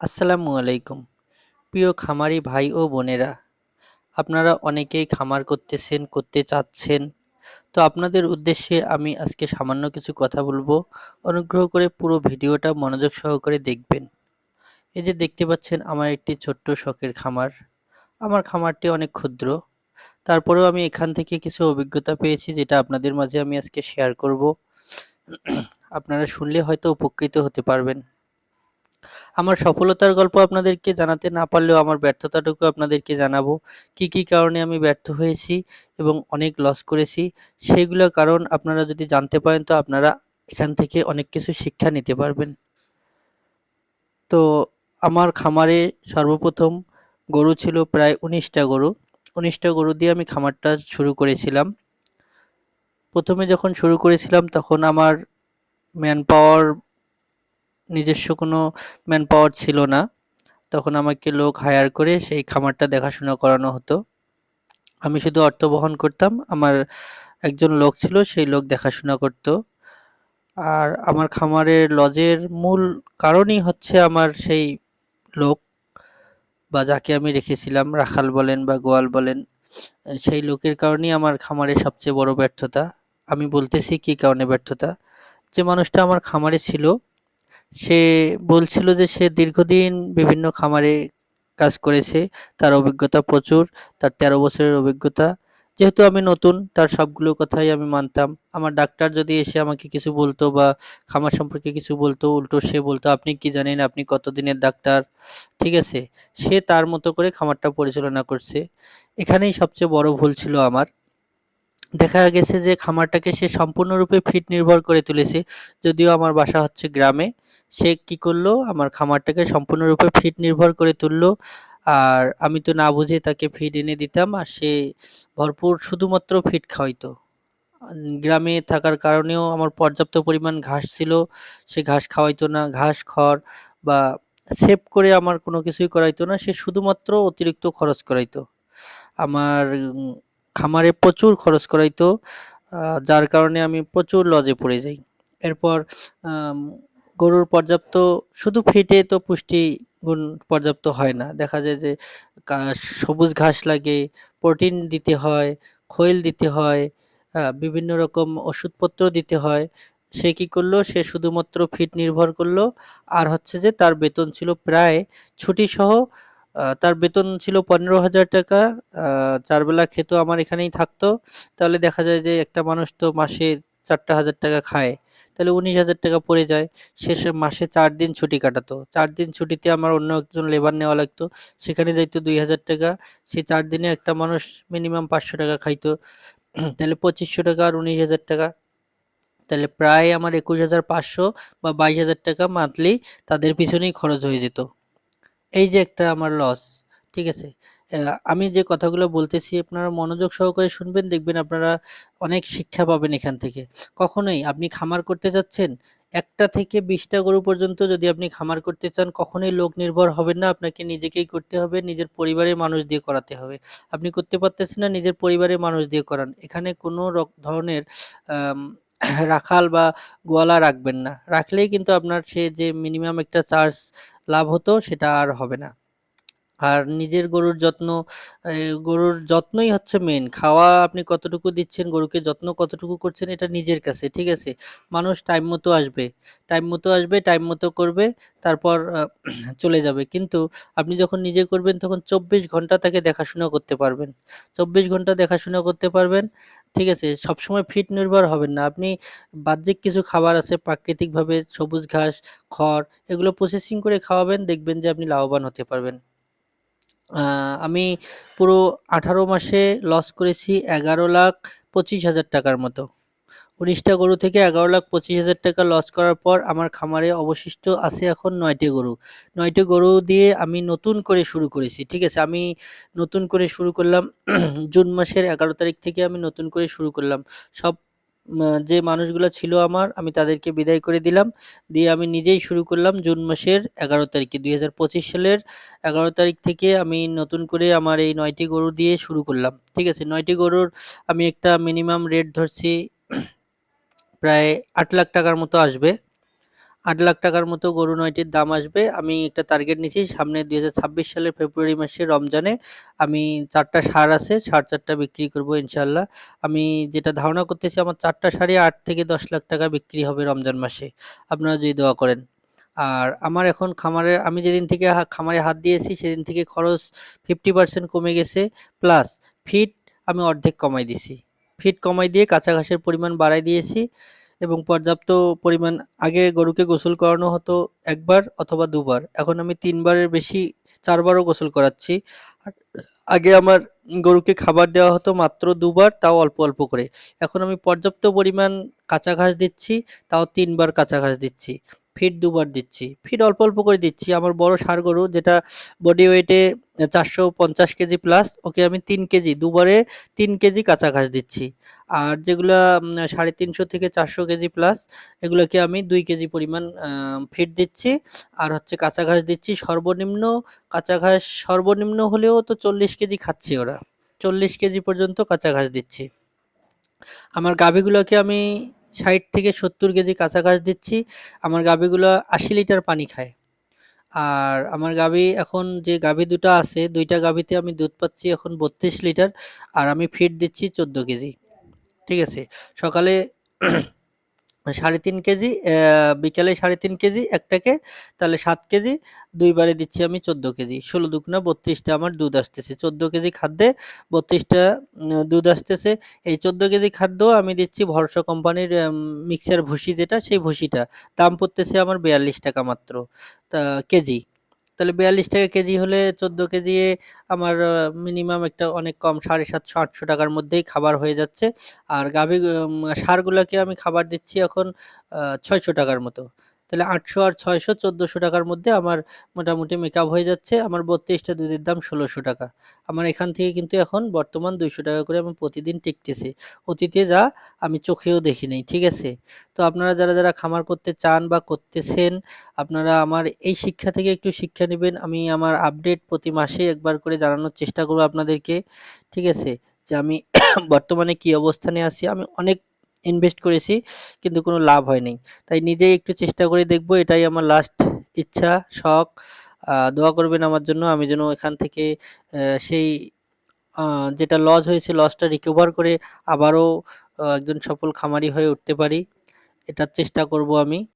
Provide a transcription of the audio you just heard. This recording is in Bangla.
আসসালামু আলাইকুম। প্রিয় খামারি ভাই ও বোনেরা, আপনারা অনেকেই খামার করতেছেন, করতে চাচ্ছেন। তো আপনাদের উদ্দেশ্যে আমি আজকে সামান্য কিছু কথা বলব। অনুগ্রহ করে পুরো ভিডিওটা মনোযোগ সহকারে দেখবেন। এই যে দেখতে পাচ্ছেন, আমার একটি ছোট্ট শখের খামার। আমার খামারটি অনেক ক্ষুদ্র। তারপরেও আমি এখান থেকে কিছু অভিজ্ঞতা পেয়েছি, যেটা আপনাদের মাঝে আমি আজকে শেয়ার করব। আপনারা শুনলে হয়তো উপকৃত হতে পারবেন। আমার সফলতার গল্প আপনাদেরকে জানাতে না পারলেও আমার ব্যর্থতাটুকু আপনাদেরকে জানাব। কি কি কারণে আমি ব্যর্থ হয়েছি এবং অনেক লস করেছি সেইগুলো কারণ আপনারা যদি জানতে পারেন তো আপনারা এখান থেকে অনেক কিছু শিক্ষা নিতে পারবেন। তো আমার খামারে সর্বপ্রথম গরু ছিল প্রায় উনিশটা গরু। উনিশটা গরু দিয়ে আমি খামারটা শুরু করেছিলাম। প্রথমে যখন শুরু করেছিলাম তখন আমার ম্যান পাওয়ার নিজস্ব কোনো ম্যান পাওয়ার ছিল না। তখন আমাকে লোক হায়ার করে সেই খামারটা দেখাশোনা করানো হতো। আমি শুধু অর্থ বহন করতাম, আমার একজন লোক ছিল, সেই লোক দেখাশোনা করতো। আর আমার খামারের লজের মূল কারণই হচ্ছে আমার সেই লোক বা যাকে আমি রেখেছিলাম, রাখাল বলেন বা গোয়াল বলেন, সেই লোকের কারণেই আমার খামারের সবচেয়ে বড় ব্যর্থতা। আমি বলতেছি কি কারণে ব্যর্থতা? যে মানুষটা আমার খামারে ছিল সে বলছিল যে সে দীর্ঘদিন বিভিন্ন খামারে কাজ করেছে, তার অভিজ্ঞতা প্রচুর, তার তেরো বছরের অভিজ্ঞতা। যেহেতু আমি নতুন, তার সবগুলো কথাই আমি মানতাম। আমার ডাক্তার যদি এসে আমাকে কিছু বলতো বা খামার সম্পর্কে কিছু বলতো, উল্টো সে বলতো, আপনি কি জানেন আপনি কতদিনের ডাক্তার? ঠিক আছে? সে তার মতো করে খামারটা পরিচালনা করছে। এখানেই সবচেয়ে বড় ভুল ছিল আমার। দেখা গেছে যে খামারটাকে সে সম্পূর্ণরূপে ফিট নির্ভর করে তুলেছে, যদিও আমার বাসা হচ্ছে গ্রামে। সে কি করল? আমার খামারটাকে সম্পূর্ণরূপে ফিট নির্ভর করে তুললো। আর আমি তো না বুঝে তাকে ফিড এনে দিতাম আর সে ভরপুর শুধুমাত্র ফিড খাওয়াইতো। গ্রামে থাকার কারণেও আমার পর্যাপ্ত পরিমাণ ঘাস ছিল। সে ঘাস খাওয়াইতো না। ঘাস, খড় বা সেভ করে আমার কোনো কিছুই করাইতো না। সে শুধুমাত্র অতিরিক্ত খরচ করাইতো। আমার খামারে প্রচুর খরচ করাইতো। যার কারণে আমি প্রচুর লজে পড়ে যাই। এরপর গরুর পর্যাপ্ত, শুধু ফিটে তো পুষ্টি গুণ পর্যাপ্ত হয় না। দেখা যায় যে সবুজ ঘাস লাগে, প্রোটিন দিতে হয়, খৈল দিতে হয় বিভিন্ন রকম ওষুধপত্র দিতে হয়। সে কি করল? সে শুধুমাত্র ফিট নির্ভর করল। আর হচ্ছে যে, তার বেতন ছিল প্রায় ছুটি সহ তার বেতন ছিল পনেরো হাজার টাকা। চার বেলা খেতো, আমার এখানেই থাকতো। তাহলে দেখা যায় যে, একটা মানুষ তো মাসে চারটা হাজার টাকা খায়, তাহলে উনিশ হাজার টাকা পড়ে যায়। শেষে মাসে চার দিন ছুটি কাটাতো। চার দিন ছুটিতে আমার অন্য একজন লেবার নেওয়া লাগতো। সেখানে যাইতো দুই হাজার টাকা। সেই চার দিনে একটা মানুষ মিনিমাম পাঁচশো টাকা খাইতো। তাহলে পঁচিশশো টাকা আর উনিশ হাজার টাকা। তাহলে প্রায় আমার একুশ হাজার পাঁচশো বা বাইশ হাজার টাকা মান্থলি তাদের পিছনেই খরচ হয়ে যেত। এই যে একটা আমার লস ঠিক আছে? আমি যে কথাগুলো বলতেছি, আপনারা মনোযোগ সহকারে শুনবেন, দেখবেন আপনারা অনেক শিক্ষা পাবেন এখান থেকে। কখনোই আপনি খামার করতে যাচ্ছেন, একটা থেকে বিশটা গরু পর্যন্ত যদি আপনি খামার করতে চান, কখনোই লোক নির্ভর হবেন না, আপনাকে নিজেকেই করতে হবে, নিজের পরিবারের মানুষ দিয়ে করাতে হবে। আপনি করতে পারতেছেন না, নিজের পরিবারের মানুষ দিয়ে করান। এখানে কোনো ধরনের রাখাল বা গোয়ালা রাখবেন না। রাখলেই কিন্তু আপনার সে যে মিনিমাম একটা চার্জ লাভ হতো, সেটা আর হবে না। আর নিজের গরুর যত্ন গরুর যত্নই হচ্ছে মেন খাওয়া আপনি কতটুকু দিচ্ছেন, গরুকে যত্ন কতটুকু করছেন, এটা নিজের কাছে, ঠিক আছে? মানুষ টাইম মতো আসবে টাইম মতো আসবে টাইম মতো করবে, তারপর চলে যাবে। কিন্তু আপনি যখন নিজে করবেন, তখন চব্বিশ ঘণ্টা তাকে দেখাশোনা করতে পারবেন। চব্বিশ ঘণ্টা দেখাশোনা করতে পারবেন, ঠিক আছে? সবসময় ফিট নির্ভর হবেন না। আপনি বাহ্যিক কিছু খাবার আছে, প্রাকৃতিকভাবে সবুজ ঘাস, খড়, এগুলো প্রসেসিং করে খাওয়াবেন, দেখবেন যে আপনি লাভবান হতে পারবেন। আমি পুরো আঠারো মাসে লস করেছি এগারো লাখ পঁচিশ হাজার টাকার মতো। উনিশটা গরু থেকে এগারো লাখ পঁচিশ হাজার টাকা লস করার পর আমার খামারে অবশিষ্ট আছে এখন নয়টি গরু। নয়টি গরু দিয়ে আমি নতুন করে শুরু করেছি, ঠিক আছে? আমি নতুন করে শুরু করলাম জুন মাসের এগারো তারিখ থেকে আমি নতুন করে শুরু করলাম। সব যে মানুষগুলো ছিল আমার, আমি তাদেরকে বিদায় করে দিলাম। দিয়ে আমি নিজেই শুরু করলাম জুন মাসের এগারো তারিখে। দুই হাজার পঁচিশ সালের এগারো তারিখ থেকে আমি নতুন করে আমার এই নয়টি গরু দিয়ে শুরু করলাম। ঠিক আছে, নয়টি গরুর আমি একটা মিনিমাম রেট ধরছি, প্রায় আট লাখ টাকার মতো আসবে। আট লাখ টাকার মতো গরু নয়টির দাম আসবে। আমি একটা টার্গেট নিয়েছি, সামনে দুই হাজার ছাব্বিশ সালের ফেব্রুয়ারি মাসে রমজানে আমি চারটা সার আছে, সার চারটা বিক্রি করব ইনশাল্লাহ আমি যেটা ধারণা করতেছি, আমার চারটা সারে আট থেকে দশ লাখ টাকা বিক্রি হবে রমজান মাসে। আপনারা যদি দোয়া করেন। আর আমার এখন খামারে, আমি যেদিন থেকে খামারে হাত দিয়েছি, সেদিন থেকে খরচ ফিফটি পার্সেন্ট কমে গেছে। প্লাস ফিট আমি অর্ধেক কমাই দিছি। ফিট কমাই দিয়ে কাঁচা ঘাসের পরিমাণ বাড়াই দিয়েছি। এবং পর্যাপ্ত পরিমাণ আগে গরুকে গোসল করানো হতো একবার অথবা দুবার। এখন আমি তিনবারের বেশি চারবারও গোসল করাচ্ছি। আগে আমার গরুকে খাবার দেওয়া হতো মাত্র দুবার, তাও অল্প অল্প করে। এখন আমি পর্যাপ্ত পরিমাণ কাঁচা ঘাস দিচ্ছি, তাও তিনবার কাঁচা ঘাস দিচ্ছি। ফিড দুবার দিচ্ছি। ফিড অল্প অল্প করে দিচ্ছি। আমার বড় ষাঁড় গরু যেটা বডি ওয়েটে চারশো পঞ্চাশ কেজি প্লাস ওকে আমি তিন কেজি, দুবারে তিন কেজি কাঁচা ঘাস দিচ্ছি। আর যেগুলা সাড়ে তিনশো থেকে চারশো কেজি প্লাস এগুলোকে আমি দুই কেজি পরিমাণ ফিড দিচ্ছি। আর হচ্ছে কাঁচা ঘাস দিচ্ছি সর্বনিম্ন কাঁচা ঘাস সর্বনিম্ন হলেও তো চল্লিশ কেজি খাচ্ছে ওরা। চল্লিশ কেজি পর্যন্ত কাঁচা ঘাস দিচ্ছি। আমার গাভীগুলোকে আমি ষাট থেকে সত্তর কেজি কাঁচা ঘাস দিচ্ছি। আমার গাভীগুলো আশি লিটার পানি খায়। আর আমার গাভী এখন যে গাভী দুটো আছে, দুইটা গাভীতে আমি দুধ পাচ্ছি এখন বত্রিশ লিটার। আর আমি ফিড দিচ্ছি চোদ্দ কেজি। ঠিক আছে? সকালে সাড়ে তিন কেজি বিকালে সাড়ে তিন কেজি একটাকে তাহলে সাত কেজি দুইবারে দিচ্ছি আমি চোদ্দ কেজি। ষোলো দুগুণা বত্রিশটা আমার দুধ আসতেছে। চোদ্দ কেজি খাদ্যে বত্রিশটা দুধ আসতেছে। এই চোদ্দ কেজি খাদ্য আমি দিচ্ছি ভরসা কোম্পানির মিক্সার ভুসি যেটা, সেই ভুসিটা। দাম পড়তেছে আমার বিয়াল্লিশ টাকা মাত্র, তা, কেজি। তাহলে বিয়াল্লিশ টাকা কেজি হলে চোদ্দ কেজি আমার মিনিমাম একটা অনেক কম, সাড়ে সাতশো, আটশো টাকার মধ্যেই খাবার হয়ে যাচ্ছে। আর গাভী সারগুলোকে আমি খাবার দিচ্ছি এখন ছয়শো টাকার মতো। তাহলে আটশো আর ছয়শো চোদ্দোশো টাকার মধ্যে আমার মোটামুটি মেকআপ হয়ে যাচ্ছে। আমার বত্রিশটা দুধের দাম ষোলোশো টাকা। আমার এখান থেকে কিন্তু এখন বর্তমান দুইশো টাকা করে আমি প্রতিদিন টিকতেছি। অতীতে যা আমি চোখেও দেখি নাই ঠিক আছে? তো আপনারা যারা যারা খামার করতে চান বা করতেছেন, আপনারা আমার এই শিক্ষা থেকে একটু শিক্ষা নেবেন। আমি আমার আপডেট প্রতি মাসে একবার করে জানানোর চেষ্টা করব আপনাদেরকে, ঠিক আছে? যে আমি বর্তমানে কি অবস্থানে আছি। আমি অনেক ইনভেস্ট করেছি, কিন্তু কোনো লাভ হয়নি। তাই নিজেই একটু চেষ্টা করে দেখব, এটাই আমার লাস্ট ইচ্ছা, শখ। দোয়া করবেন আমার জন্য, আমি যেন এখান থেকে সেই যেটা লস হয়েছে লসটা রিকভার করে আবারও একজন সফল খামারি হয়ে উঠতে পারি। এটার চেষ্টা করব আমি।